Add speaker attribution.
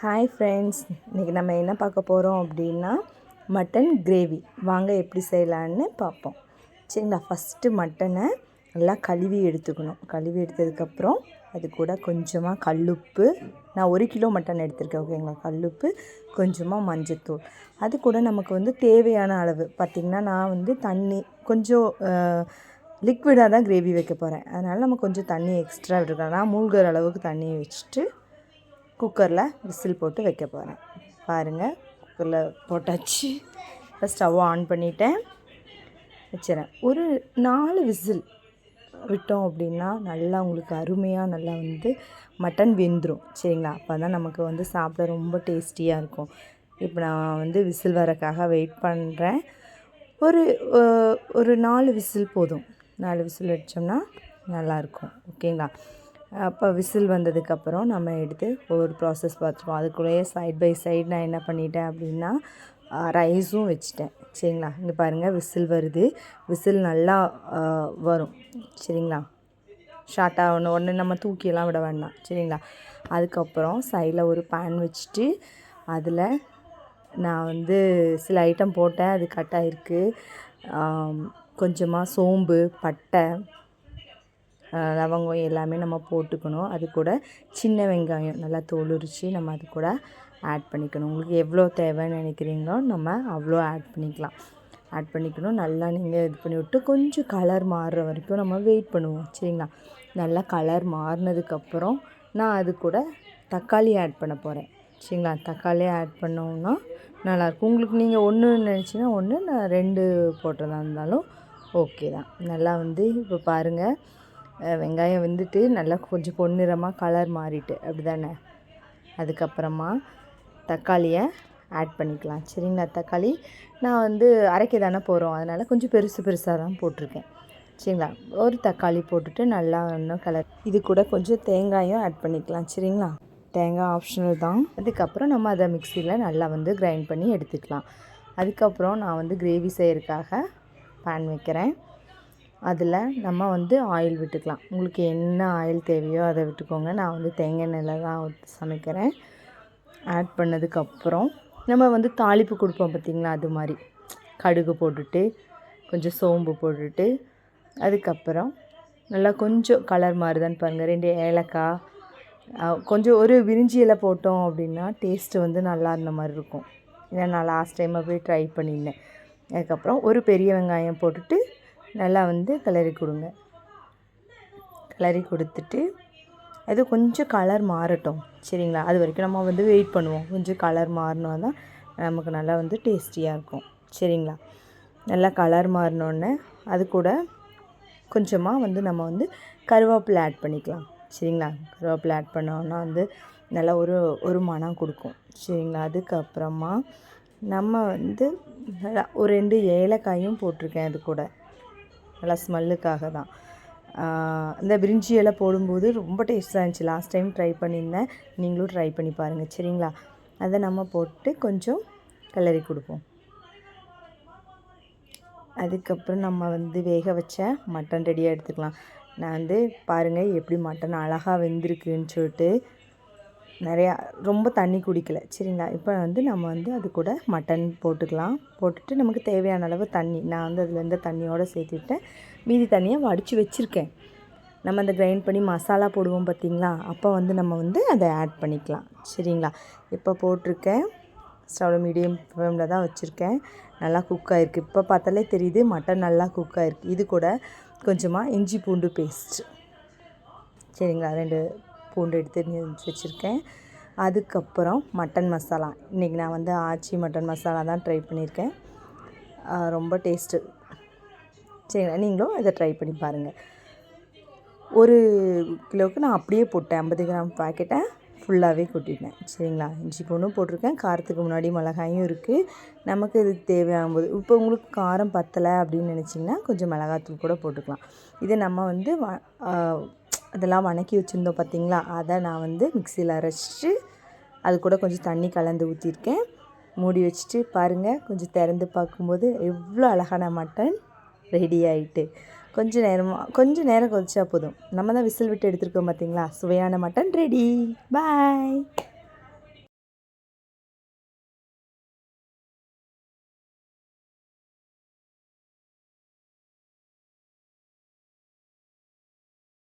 Speaker 1: Hi friends இன்றைக்கி நம்ம என்ன பார்க்க போகிறோம் அப்படின்னா மட்டன் கிரேவி வாங்க எப்படி செய்யலான்னு பார்ப்போம். சரிங்களா? ஃபஸ்ட்டு மட்டனை நல்லா கழுவி எடுத்துக்கணும். கழுவி எடுத்ததுக்கப்புறம் அது கூட கொஞ்சமாக கல்லுப்பு. நான் ஒரு கிலோ மட்டன் எடுத்திருக்கேன் ஓகேங்களா கல்லுப்பு கொஞ்சமாக மஞ்சத்தூள். அது கூட நமக்கு வந்து தேவையான அளவு. பார்த்திங்கன்னா நான் வந்து தண்ணி கொஞ்சம் லிக்விடாக தான் கிரேவி வைக்க போகிறேன் அதனால் நம்ம கொஞ்சம் தண்ணி எக்ஸ்ட்ரா விட்டுருக்கோம் நான் மூழ்கிற அளவுக்கு தண்ணி வச்சுட்டு குக்கரில் விசில் போட்டு வைக்க போகிறேன். பாருங்கள் குக்கரில் போட்டாச்சு. ஸ்டவ் ஆன் பண்ணிட்டேன். வச்சுறேன். ஒரு நாலு விசில் விட்டோம் அப்படின்னா நல்லா உங்களுக்கு அருமையாக நல்லா வந்து மட்டன் வெந்துடும் சரிங்களா? அப்போ தான் நமக்கு வந்து சாப்பிட ரொம்ப டேஸ்டியாக இருக்கும். இப்போ நான் வந்து விசில் வரக்காக வெயிட் பண்ணுறேன். ஒரு ஒரு நாலு விசில் போதும். நாலு விசில் வச்சோம்னா நல்லாயிருக்கும். ஓகேங்களா? அப்போ விசில் வந்ததுக்கப்புறம் நம்ம எடுத்து ஒவ்வொரு ப்ராசஸ் பார்த்துருவோம். அதுக்குள்ளேயே சைட் பை சைடு நான் என்ன பண்ணிட்டேன் அப்படின்னா ரைஸும் வச்சுட்டேன். சரிங்களா? இங்கே பாருங்கள் விசில் வருது. விசில் நல்லா வரும். சரிங்களா? ஷார்ட்டாக ஒன்று ஒன்று நம்ம தூக்கியெல்லாம் விட வேண்டாம். சரிங்களா? அதுக்கப்புறம் சைடில் ஒரு பேன் வச்சுட்டு அதில் நான் வந்து சில ஐட்டம் போட்டேன். அது கட் ஆகிருக்கு கொஞ்சமாக சோம்பு பட்டை லவங்கம் எல்லாமே நம்ம போட்டுக்கணும். அது கூட சின்ன வெங்காயம் நல்லா தோலுரிச்சு நம்ம அது கூட ஆட் பண்ணிக்கணும். உங்களுக்கு எவ்வளோ தேவைன்னு நினைக்கிறீங்களோ நம்ம அவ்வளோ ஆட் பண்ணிக்கலாம். ஆட் பண்ணிக்கணும். நல்லா நீங்கள் இது பண்ணி விட்டு கொஞ்சம் கலர் மாறுற வரைக்கும் நம்ம வெயிட் பண்ணுவோம். சரிங்களா? நல்லா கலர் மாறினதுக்கப்புறம் நான் அது கூட தக்காளி ஆட் பண்ண போகிறேன் சரிங்களா? தக்காளி ஆட் பண்ணோம்னா நல்லாயிருக்கும். உங்களுக்கு நீங்கள் ஒன்று நினச்சின்னா ஒன்று நான் ரெண்டு போட்டதாக இருந்தாலும் ஓகே தான். நல்லா வந்து இப்போ பாருங்கள் வெங்காயம் வந்துட்டு நல்லா கொஞ்சம் பொன்னிறமாக கலர் மாறிட்டு அப்படி தானே அதுக்கப்புறமா தக்காளியை ஆட் பண்ணிக்கலாம். சரிங்களா தக்காளி? நான் வந்து அரைக்க தானே போகிறோம் அதனால் கொஞ்சம் பெருசு பெருசாக தான் போட்டிருக்கேன். சரிங்களா? ஒரு தக்காளி போட்டுட்டு நல்லா இன்னும் கலர் இது கூட கொஞ்சம் தேங்காயும் ஆட் பண்ணிக்கலாம். சரிங்களா? தேங்காய் ஆப்ஷனல் தான். அதுக்கப்புறம் நம்ம அதை மிக்சியில் நல்லா வந்து கிரைண்ட் பண்ணி எடுத்துக்கலாம். அதுக்கப்புறம் நான் வந்து கிரேவி செய்கிறதுக்காக பேன் வைக்கிறேன். அதில் நம்ம வந்து ஆயில் விட்டுக்கலாம். உங்களுக்கு என்ன ஆயில் தேவையோ அதை விட்டுக்கோங்க. நான் வந்து தேங்காய் எண்ணெயில் தான் சமைக்கிறேன். ஆட் பண்ணதுக்கப்புறம் நம்ம வந்து தாளிப்பு கொடுப்போம் பார்த்திங்களா? அது மாதிரி. கடுகு போட்டுட்டு கொஞ்சம் சோம்பு போட்டுட்டு அதுக்கப்புறம் நல்லா கொஞ்சம் கலர் மாறுதான்னு பாருங்கள் ரெண்டு ஏலக்காய் கொஞ்சம் ஒரு விரிஞ்சி இலை போட்டோம் அப்படின்னா டேஸ்ட்டு வந்து நல்லா இருந்த மாதிரி இருக்கும். ஏன்னா நான் லாஸ்ட் டைமாக போய் ட்ரை பண்ணியிருந்தேன். அதுக்கப்புறம் ஒரு பெரிய வெங்காயம் போட்டுட்டு நல்லா வந்து கிளறி கொடுங்க. கிளறி கொடுத்துட்டு அது கொஞ்சம் கலர் மாறட்டும். சரிங்களா? அது வரைக்கும் நம்ம வந்து வெயிட் பண்ணுவோம். கொஞ்சம் கலர் மாறினா தான் நமக்கு நல்லா வந்து டேஸ்டியாக இருக்கும். சரிங்களா? நல்லா கலர் மாறினோடனே அது கூட கொஞ்சமாக வந்து நம்ம வந்து கருவேப்பிலை ஆட் பண்ணிக்கலாம். சரிங்களா? கருவேப்பிலை ஆட் பண்ணோன்னா வந்து நல்லா ஒரு ஒரு மனம் கொடுக்கும். சரிங்களா? அதுக்கப்புறமா நம்ம வந்து நல்லா ஒரு ரெண்டு ஏலக்காயும் போட்டிருக்கேன் அது கூட. நல்லா ஸ்மெல்லுக்காக தான். இந்த பிரிஞ்சியெல்லாம் போடும்போது ரொம்ப டேஸ்ட்டாக இருந்துச்சு. லாஸ்ட் டைம் ட்ரை பண்ணியிருந்தேன். நீங்களும் ட்ரை பண்ணி பாருங்கள் சரிங்களா? அதை நம்ம போட்டு கொஞ்சம் கிளறி கொடுப்போம். அதுக்கப்புறம் நம்ம வந்து வேக வச்ச மட்டன் ரெடியாக எடுத்துக்கலாம். நான் வந்து பாருங்கள் எப்படி மட்டன் அழகாக வெந்திருக்குன்னு சொல்லிட்டு நிறையா ரொம்ப தண்ணி குடிக்கல. சரிங்களா? இப்போ வந்து நம்ம வந்து அது கூட மட்டன் போட்டுக்கலாம். போட்டுட்டு நமக்கு தேவையான அளவு தண்ணி நான் வந்து அதுலேருந்து தண்ணியோடு சேர்த்துவிட்டேன் மீதி தண்ணியை வடித்து வச்சுருக்கேன். நம்ம அந்த கிரைண்ட் பண்ணி மசாலா போடுவோம் பார்த்திங்களா? அப்போ வந்து நம்ம வந்து அதை ஆட் பண்ணிக்கலாம். சரிங்களா? இப்போ போட்டிருக்கேன். ஸ்டவ்வில் மீடியம் ஃப்ளேமில் தான் வச்சுருக்கேன். நல்லா குக் ஆகிருக்கு இப்போ பார்த்தாலே தெரியுது மட்டன் நல்லா குக் ஆகிருக்கு இது கூட கொஞ்சமாக இஞ்சி பூண்டு பேஸ்ட் சரிங்களா? ரெண்டு பூண்டு எடுத்து வச்சுருக்கேன். அதுக்கப்புறம் மட்டன் மசாலா. இன்றைக்கி நான் வந்து ஆச்சி மட்டன் மசாலா தான் ட்ரை பண்ணியிருக்கேன். ரொம்ப டேஸ்ட்டு. சரிங்களா? நீங்களும் இதை ட்ரை பண்ணி பாருங்கள் ஒரு கிலோவுக்கு நான் அப்படியே போட்டேன். ஐம்பது கிராம் பாக்கெட்டை ஃபுல்லாகவே கொட்டிட்டேன். சரிங்களா? இஞ்சி பூண்டும் போட்டிருக்கேன். காரத்துக்கு முன்னாடி மிளகாயும் இருக்குது நமக்கு இதுக்கு தேவையான போது இப்போ உங்களுக்கு காரம் பத்தலை அப்படின்னு நினச்சிங்கன்னா கொஞ்சம் மிளகாத்தூள் கூட போட்டுக்கலாம். இதை நம்ம வந்து அதெல்லாம் வணக்கி வச்சுருந்தோம் பார்த்திங்களா? அதை நான் வந்து மிக்சியில் அரைச்சிட்டு அது கூட கொஞ்சம் தண்ணி கலந்து ஊற்றிருக்கேன் மூடி வச்சுட்டு பாருங்கள் கொஞ்சம் திறந்து பார்க்கும்போது எவ்வளோ அழகான மட்டன் ரெடி ஆகிட்டு கொஞ்சம் நேரமாக கொஞ்சம் நேரம் கொதிச்சா போதும். நம்ம தான் விசில் விட்டு எடுத்துருக்கோம் பார்த்தீங்களா? சுவையான மட்டன் ரெடி பாய்